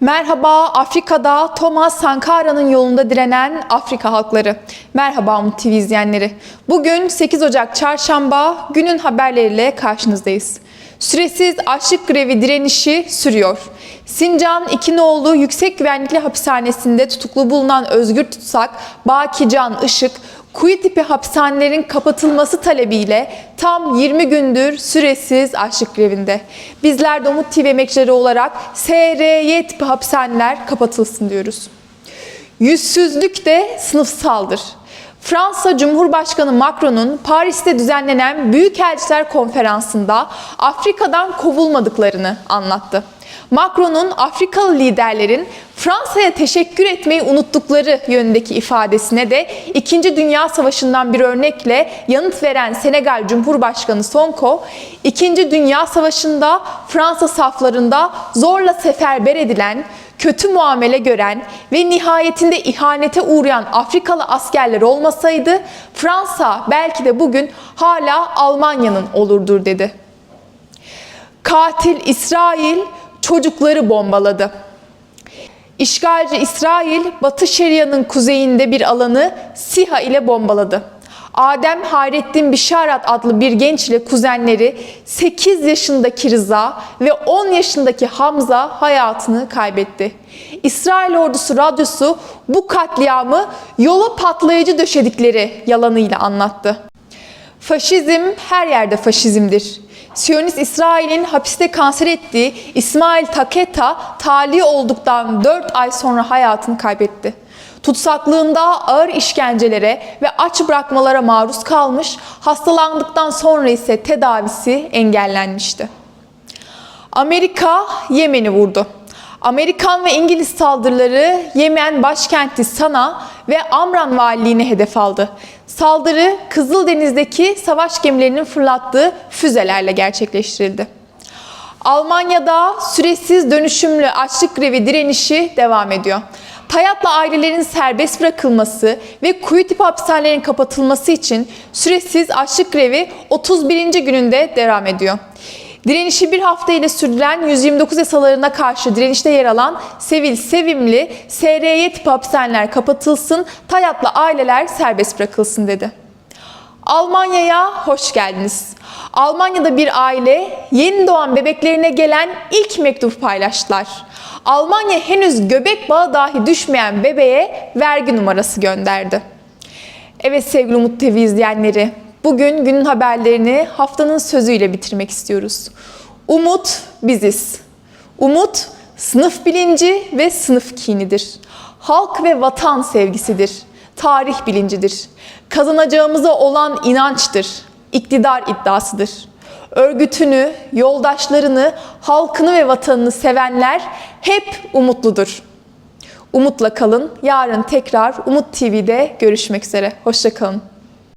Merhaba Afrika'da Thomas Sankara'nın yolunda direnen Afrika halkları. Merhaba Umut TV izleyenleri. Bugün 8 Ocak Çarşamba günün haberleriyle karşınızdayız. Süresiz açlık grevi direnişi sürüyor. Sincan İkinoğlu Yüksek Güvenlikli Hapishanesi'nde tutuklu bulunan özgür tutsak Bakican Işık, kuyu tipi hapishanelerin kapatılması talebiyle tam 20 gündür süresiz açlık grevinde. Bizler de Umut TV emekçileri olarak SRY tipi hapishaneler kapatılsın diyoruz. Yüzsüzlük de sınıfsaldır. Fransa Cumhurbaşkanı Macron'un Paris'te düzenlenen Büyükelçiler Konferansı'nda Afrika'dan kovulmadıklarını anlattı. Macron'un Afrikalı liderlerin Fransa'ya teşekkür etmeyi unuttukları yönündeki ifadesine de 2. Dünya Savaşı'ndan bir örnekle yanıt veren Senegal Cumhurbaşkanı Sonko, 2. Dünya Savaşı'nda Fransa saflarında zorla seferber edilen, kötü muamele gören ve nihayetinde ihanete uğrayan Afrikalı askerler olmasaydı Fransa belki de bugün hala Almanya'nın olurdur dedi. Katil İsrail çocukları bombaladı. İşgalci İsrail, Batı Şeria'nın kuzeyinde bir alanı SİHA ile bombaladı. Adem Hayrettin Bişarat adlı bir genç ile kuzenleri 8 yaşındaki Rıza ve 10 yaşındaki Hamza hayatını kaybetti. İsrail ordusu radyosu bu katliamı yola patlayıcı döşedikleri yalanıyla anlattı. Faşizm her yerde faşizmdir. Siyonist İsrail'in hapiste kanser ettiği İsmail Taketa tali olduktan 4 ay sonra hayatını kaybetti. Tutsaklığında ağır işkencelere ve aç bırakmalara maruz kalmış, hastalandıktan sonra ise tedavisi engellenmişti. Amerika Yemen'i vurdu. Amerikan ve İngiliz saldırıları Yemen başkenti Sana ve Amran valiliğini hedef aldı. Saldırı Kızıldeniz'deki savaş gemilerinin fırlattığı füzelerle gerçekleştirildi. Almanya'da süresiz dönüşümlü açlık grevi direnişi devam ediyor. Tayatlı ailelerin serbest bırakılması ve kuyu tipi hapishanelerin kapatılması için süresiz açlık grevi 31. gününde devam ediyor. Direnişi bir hafta ile sürdüren 129 yasalarına karşı direnişte yer alan Sevil Sevimli, SRY tipi hapishaneler kapatılsın, Tayatlı aileler serbest bırakılsın dedi. Almanya'ya hoş geldiniz. Almanya'da bir aile yeni doğan bebeklerine gelen ilk mektup paylaştılar. Almanya henüz göbek bağı dahi düşmeyen bebeğe vergi numarası gönderdi. Evet sevgili Umut TV izleyenleri, bugün günün haberlerini haftanın sözüyle bitirmek istiyoruz. Umut biziz. Umut sınıf bilinci ve sınıf kinidir. Halk ve vatan sevgisidir. Tarih bilincidir. Kazanacağımıza olan inançtır. İktidar iddiasıdır. Örgütünü, yoldaşlarını, halkını ve vatanını sevenler hep umutludur. Umutla kalın. Yarın tekrar Umut TV'de görüşmek üzere. Hoşçakalın.